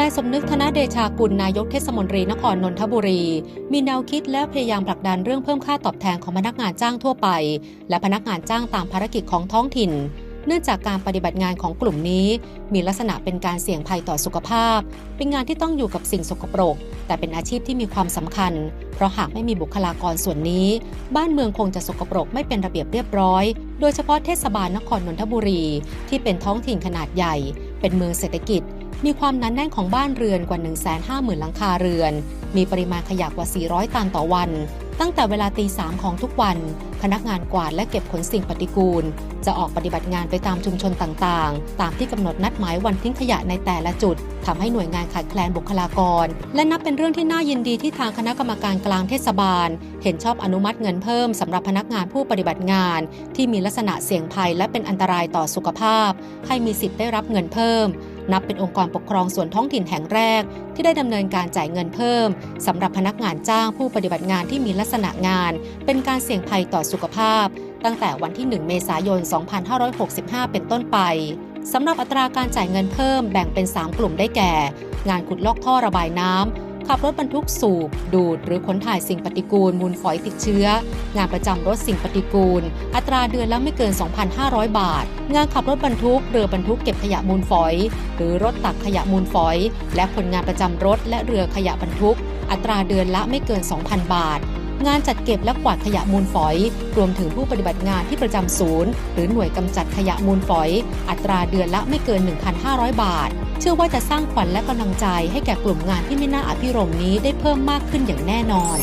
นายสมนึกธนเดชากุลนายกเทศมนตรีนครนนทบุรี มีแนวคิดและพยายามผลักดันเรื่องเพิ่มค่าตอบแทนของพนักงานจ้างทั่วไป และพนักงานจ้างตามภารกิจของท้องถิ่น เนื่องจากการปฏิบัติงานของกลุ่มนี้ มีลักษณะเป็นการเสี่ยงภัยต่อสุขภาพ เป็นงานที่ต้องอยู่กับสิ่งสกปรก แต่เป็นอาชีพที่มีความสำคัญ เพราะหากไม่มีบุคลากรส่วนนี้ บ้านเมืองคงจะสกปรกไม่เป็นระเบียบเรียบร้อย โดยเฉพาะเทศบาลนครนนทบุรี ที่เป็นท้องถิ่นขนาดใหญ่ เป็นเมืองเศรษฐกิจ มีความหนั้นแน่นของบ้านเรือนกว่า 150,000 หลังคาเรือน มีปริมาณขยะกว่า 400 ตันต่อวัน ตั้งแต่เวลาตีสามของทุกวัน พนักงานกวาดและเก็บขนสิ่งปฏิกูล จะออกปฏิบัติงานไปตามชุมชนต่างๆ ตามที่กำหนดนัดหมายวันทิ้งขยะในแต่ละจุดทำให้หน่วยงานขาดแคลนบุคลากร และนับเป็นเรื่องที่น่ายินดีที่ทางคณะกรรมการกลางเทศบาล เห็นชอบอนุมัติเงินเพิ่มสำหรับพนักงานผู้ปฏิบัติงาน ที่มีลักษณะเสี่ยงภัยและเป็นอันตรายต่อสุขภาพ ให้มีสิทธิ์ได้รับเงินเพิ่ม นับเป็นองค์กรปกครองส่วนท้องถิ่นแห่งแรก ที่ได้ดำเนินการจ่ายเงินเพิ่มสำหรับพนักงานจ้างผู้ปฏิบัติงานที่มีลักษณะงาน เป็นการเสี่ยงภัยต่อสุขภาพ ตั้งแต่วันที่ 1 เมษายน 2565 เป็นต้นไปสำหรับอัตราการจ่ายเงินเพิ่มแบ่งเป็น 3 กลุ่มได้แก่ งานขุดลอกท่อระบายน้ำ ขับรถบรรทุกสูบ ดูด หรือขนถ่ายสิ่งปฏิกูลมูลฝอยติดเชื้อ งานประจำรถสิ่งปฏิกูล อัตราเดือนละไม่เกิน 2,500 บาท งานขับรถบรรทุกเรือบรรทุกเก็บขยะมูลฝอย หรือรถตักขยะมูลฝอย และคนงานประจำรถและเรือขยะบรรทุก อัตราเดือนละไม่เกิน 2,000 บาท งานจัดเก็บและกวาดขยะมูลฝอย รวมถึงผู้ปฏิบัติงานที่ประจำศูนย์ หรือหน่วยกำจัดขยะมูลฝอย อัตราเดือนละไม่เกิน 1,500 บาท เชื่อว่าจะสร้างขวัญและกำลังใจให้แก่กลุ่มงานที่ไม่น่าอภิรมนี้ได้เพิ่มมากขึ้นอย่างแน่นอน